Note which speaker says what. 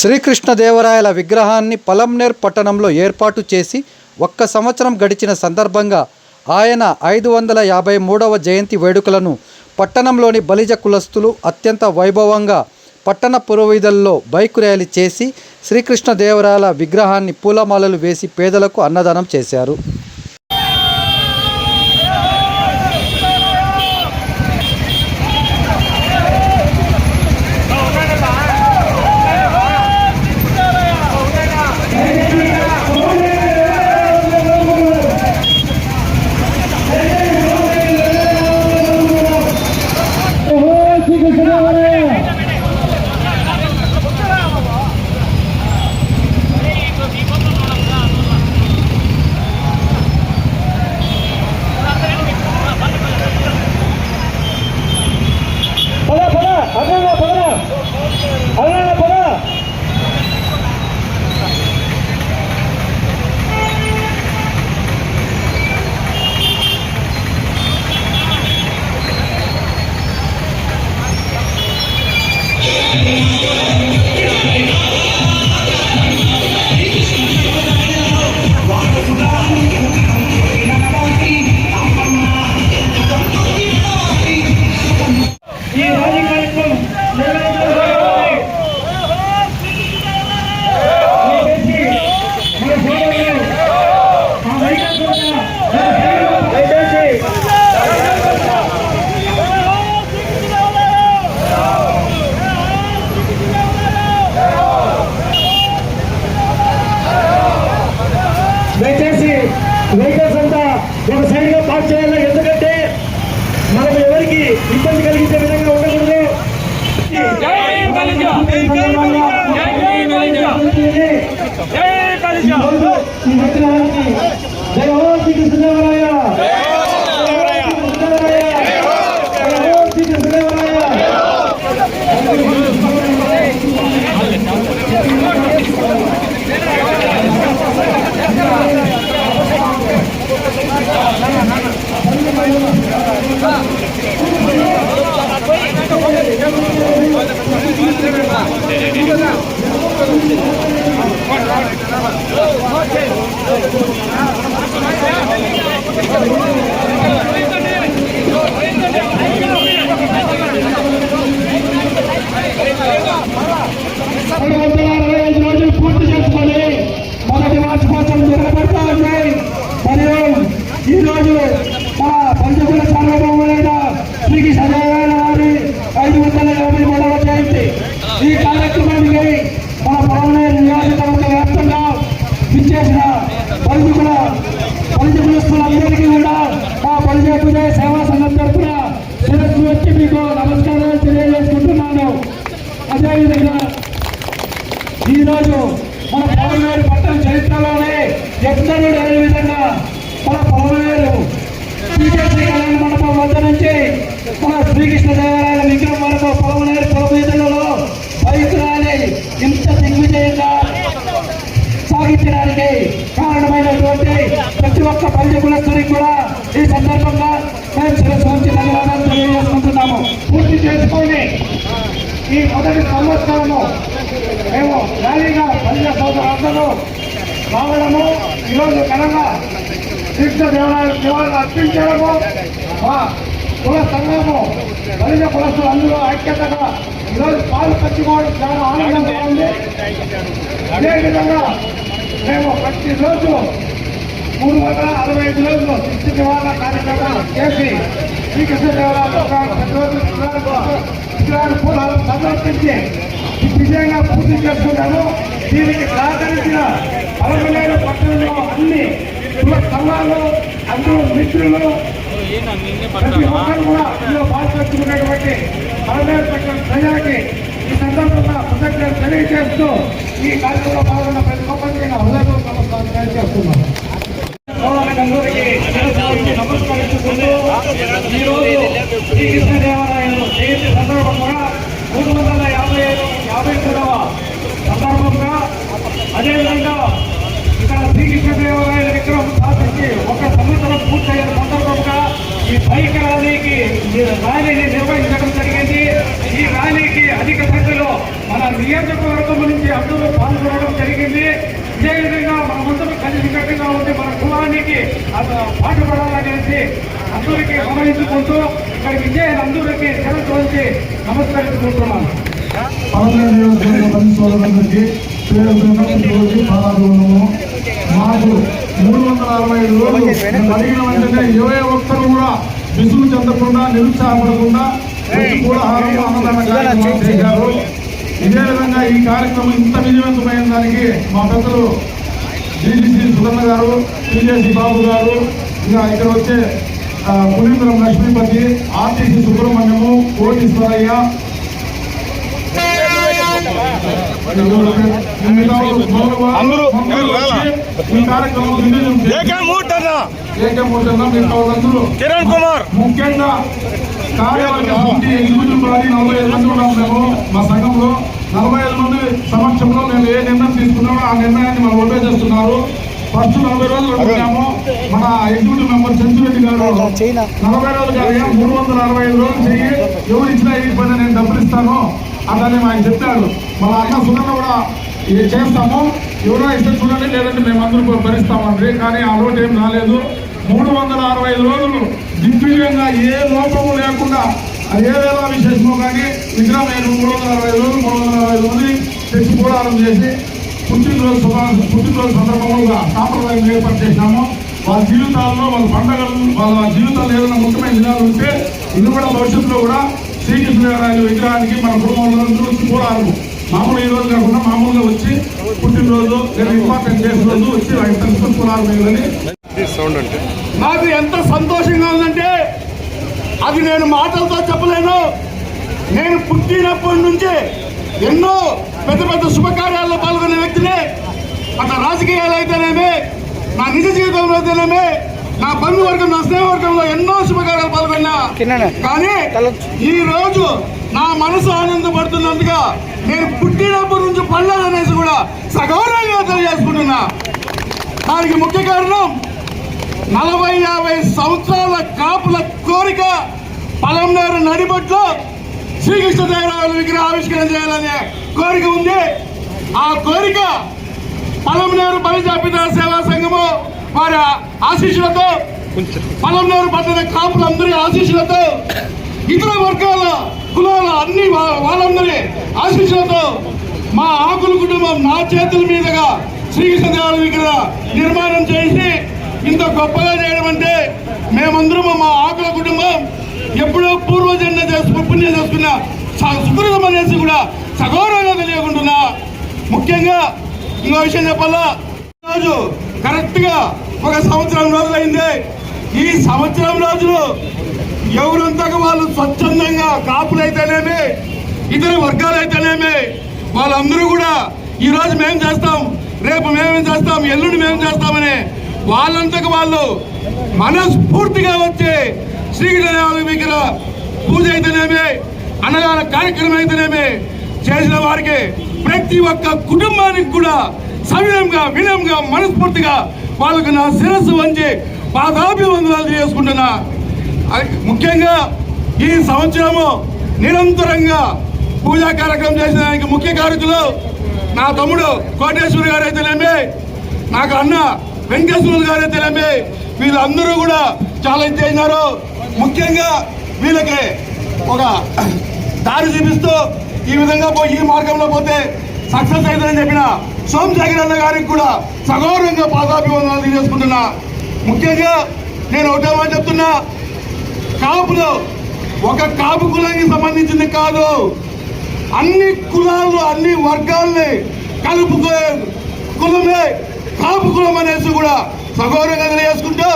Speaker 1: శ్రీకృష్ణదేవరాయల విగ్రహాన్ని పలంనేర్ పట్టణంలో ఏర్పాటు చేసి ఒక్క సంవత్సరం గడిచిన సందర్భంగా ఆయన ఐదు వందల యాభై మూడవ జయంతి వేడుకలను పట్టణంలోని బలిజ కులస్తులు అత్యంత వైభవంగా పట్టణ పురోవిధుల్లో బైక్ ర్యాలీ చేసి శ్రీకృష్ణదేవరాయల విగ్రహాన్ని పూలమాలలు వేసి పేదలకు అన్నదానం చేశారు.
Speaker 2: Yeah. మనం ఎవరికి ఇబ్బంది కలిగించే విధంగా ఉండకూడదు
Speaker 3: జై బలిజ జై బలిజ జై బలిజ
Speaker 2: ఈ విగ్రహానికి జై హో శ్రీ కృష్ణదేవరాయ జై హో శ్రీ కృష్ణదేవరాయ మూడు వందల అరవై ఐదు రోజులు పూర్తి చేసుకొని మొదటి వార్షికోత్సవం జరగబడతా ఉన్నాయి మరియు ఈ రోజు మన పంచకుల సార్వభౌములైన శ్రీ సజయమైన వారి ఐదు వందల యాభై మూడవ జయంతి ఈ కార్యక్రమానికి మన పవనయ్య నియోజకవర్గ వ్యాప్తంగా విచ్చేసిన పంచకుల పంచకులస్తులందరికీ కూడా మా పరిచయ సేవా సంఘం తరఫున శిరస్సు వచ్చి మీకు నమస్కారాలు తెలియజేసుకుంటున్నాను అదేవిధంగా ఈరోజు మన పవనవేరు పట్టణ చరిత్రలోనే ఎక్కడూ లేని విధంగా మన పవనవేరు శ్రీకృష్ణ కళ్యాణ మండపం వద్ద నుంచి మన శ్రీకృష్ణ దేవాలయాల విగ్రహం వరకు పవనవేరు పురవీధులలో బైక్ ర్యాలీ ఇంత దిగ్విజయంగా సాగించడానికి కారణమైనటువంటి ప్రతి ఒక్క పల్లె కూడా ఈ సందర్భంగా మేము శిరస్సు ధన్యవాదాలు తెలియజేసుకుంటున్నాము. పూర్తి చేసుకొని ఈ మొదటి సంవత్సరము మేము ర్యాలీగా పల్లె సోదరులందరూ రావడము ఈరోజు ఘనంగా తీర్థ దేవాలయ దేవాలను అర్పించడము మా కుల సంఘము బలిజ కులస్తులు అందరూ ఐక్యతగా ఈరోజు పాలు పంచుకోవడం చాలా ఆనందంగా ఉంది. అదేవిధంగా మేము ప్రతిరోజు మూడు వందల అరవై ఐదు రోజులు శిక్ష నివారణ కార్యక్రమం చేసి శ్రీకృష్ణదేవరాయలు ప్రతిరోజు విగ్రహాలు పూలను సమర్పించి విజయంగా పూర్తి చేస్తున్నాము దీనికి సహకరించిన పలమలేరు పట్టణంలో అన్ని కుల సంఘాలు అందరూ మిత్రులు ప్రతి ఒక్కరు కూడా ఇందులో పాల్పంచుకున్నటువంటి అరవై పట్టణ ప్రజలకి ఈ సందర్భంగా కృతజ్ఞతలు తెలియజేస్తూ ఈ కార్యక్రమంలో పాల్గొన్న ప్రతి ఒక్కరికి నా హృదయపూర్వక నమస్కారం తెలియజేస్తున్నాను. శిరస్సు ఈరోజు శ్రీకృష్ణదేవరాయలు జయంతి సందర్భంగా మూడు వందల యాభై ఐదు యాభై మూడవ సందర్భంగా. అదేవిధంగా ఇక్కడ శ్రీకృష్ణదేవరాయల విగ్రహం స్థాపించి ఒక సంవత్సరం పూర్తయిన సందర్భంగా ఈ బైక్ ర్యాలీకి ర్యాలీని నిర్వహించడం జరిగింది. ఈ ర్యాలీకి అధిక సంఖ్యలో మన నియోజకవర్గం నుంచి అందరూ పాల్గొనడం జరిగింది. ఇదే విధంగా మనమందరం మన కులానికి పాటుపడాలనేసి అందరికీ గమనించుకుంటూ ఇక్కడ విజయ అందరికీ సెలవు వచ్చి నమస్కరించుకుంటున్నాను.
Speaker 3: మాకు మూడు వందల అరవై ఐదు రోజులు. అడిగిన వెంటనే ఏ ఒక్కరు కూడా విసుగు చెందకుండా నిరుత్సాహపడకుండా ప్రతి అన్నదాన కార్యక్రమం చేశారు. ఇదే విధంగా ఈ కార్యక్రమం ఇంత విజయవంతమైన దానికి మా పెద్దలు డీజీసీ సుగన్న గారు టీజేసీ బాబు గారు ఇంకా ఇక్కడ వచ్చే పునీంద్రం లక్ష్మీపతి ఆర్టీసీ సుబ్రహ్మణ్యము కోటీశ్వరయ్య
Speaker 4: కిరణ్ కుమార్.
Speaker 3: ముఖ్యంగా కార్యవర్గ కమిటీ ఎగ్జిక్యూటివ్ బాడీ నలభై ఐదు మంది ఉన్నాం మేము మా సంఘంలో. నలభై ఐదు మంది సమక్షంలో మేము ఏ నిర్ణయం తీసుకున్నామో ఆ నిర్ణయాన్ని మనం ఒబే చేస్తున్నారు. ఫస్ట్ నలభై రోజులు అనుకున్నాము. మన ఎగ్జిక్యూటివ్ మెంబర్ చంద్రురెడ్డి గారు నలభై రోజులు కాదు మూడు వందల అరవై ఐదు రోజులు చెయ్యి. ఎవరు ఇచ్చినా ఈ పని నేను డబ్బులు ఇస్తాను అదని ఆయన చెప్పాడు మన అన్న సుగన్న కూడా ఇది చేస్తాము. ఎవరో ఇస్తే చూడండి లేదంటే మేము అందరూ భరిస్తామండి కానీ ఆ లోటు ఏం రాలేదు. మూడు వందల అరవై ఐదు రోజులు దిగ్విజయంగా ఏ లోపము లేకుండా అది ఏ వేళ విశేషమో కానీ విగ్రహం నేను మూడు వందల అరవై ఐదు రోజులు మూడు వందల అరవై ఐదు మంది తెచ్చి పోరాటం చేసి పుట్టినరోజు శుభా- పుట్టినరోజు సందర్భంగా సాంప్రదాయం ఏర్పాటు చేసినాము వాళ్ళ జీవితాల్లో వాళ్ళ పండగలు వాళ్ళ జీవితాల్లో ఏదైనా ముఖ్యమైన దినాలు ఉంటే ఇది కూడా భవిష్యత్తులో కూడా శ్రీకృష్ణదేవరాయల విగ్రహానికి మన కుటుంబంలో వచ్చి పోరాడు మామూలు ఈ రోజు కాకుండా మామూలుగా వచ్చి పుట్టినరోజు లేదా ఇంపార్టెంట్ చేసిన రోజు వచ్చి ఆయన తెలుసుకుని పోరాడు మేలని
Speaker 5: నాకు ఎంత సంతోషంగా ఉందంటే అది నేను మాటలతో చెప్పలేను. నేను పుట్టినప్పటి నుంచి ఎన్నో పెద్ద పెద్ద శుభకార్యాల్లో పాల్గొనే వ్యక్తిని. అట్లా రాజకీయాలు అయితేనేమి నా నిజ జీవితంలో అయితేనేమి నా బంధువర్గం నా స్నేహవర్గంలో ఎన్నో శుభకార్యాలు పాల్గొన్నా. కానీ ఈ రోజు నా మనసు ఆనందపడుతున్నందుగా నేను పుట్టినప్పటి నుంచి పళ్ళనేసి కూడా సగౌరవంగా తెలియజేసుకుంటున్నా. దానికి ముఖ్య కారణం నలభై యాభై సంవత్సరాల కాపుల కోరిక పలంనేరు నడిబట్లో శ్రీకృష్ణదేవరాయల విగ్రహ ఆవిష్కరణ చేయాలనే కోరిక ఉంది. ఆ కోరిక పలంనేరు బలిజాపిత సేవా సంఘము వారి ఆశీస్సులతో పలంనేరు పట్టణ కాపులందరి ఆశీస్సులతో ఇతర వర్గాల కులాల అన్ని వాళ్ళందరి ఆశీస్సులతో మా ఆకుల కుటుంబం నా చేతుల మీదుగా శ్రీకృష్ణదేవాల విగ్రహ నిర్మాణం చేసి ఇంత గొప్పగా చేయడం అంటే మేమందరం మా ఆకుల కుటుంబం ఎప్పుడో పూర్వజన్మ చేసుకుని పుణ్యం చేసుకున్న సుకృతం అనేసి కూడా సగౌరవంగా తెలియకుంటున్నా. ముఖ్యంగా ఇంకో విషయం చెప్పాలా? రోజు కరెక్ట్గా ఒక సంవత్సరం రోజులైంది. ఈ సంవత్సరం రోజులు ఎవరంతకు వాళ్ళు స్వచ్ఛందంగా కాపులైతేనేమి ఇతర వర్గాలైతేనేమి వాళ్ళందరూ కూడా ఈ రోజు మేము చేస్తాం రేపు మేమేం చేస్తాం ఎల్లుండి మేము చేస్తామని వాళ్ళంతకు వాళ్ళు మనస్ఫూర్తిగా వచ్చే శ్రీకృష్ణదేవాలయం దగ్గర పూజ అయితేనేమి అన్నదాన కార్యక్రమం అయితేనేమి చేసిన వారికి ప్రతి ఒక్క కుటుంబానికి కూడా సవినంగా వినయంగా మనస్ఫూర్తిగా వాళ్ళకు నా శిరస్సు వంచి పాదాభివందనాలు చేసుకుంటున్నా. ముఖ్యంగా ఈ సంవత్సరము నిరంతరంగా పూజా కార్యక్రమం చేసిన ముఖ్య కారకులు నా తమ్ముడు కోటేశ్వరి గారు అయితేనేమి నాకు అన్న వెంకటేశ్వర గారు తెలియమే వీళ్ళందరూ కూడా చాలా ఇది చేసినారు ముఖ్యంగా వీళ్ళకి ఒక దారి చూపిస్తూ ఈ విధంగా పోయి ఈ మార్గంలో పోతే సక్సెస్ అవుతుందని చెప్పిన సోమశేఖర్ అన్న గారికి కూడా సగౌరవంగా పాదాభివందనాలు తెలియజేసుకుంటున్నా. ముఖ్యంగా నేను ఒకటే చెప్తున్నా కాపులు ఒక కాపు కులానికి సంబంధించింది కాదు. అన్ని కులాలు అన్ని వర్గాల్ని కలుపుకో కులమే కాపు కులం అనేసి కూడా సగౌరవంగా తెలియజేసుకుంటూ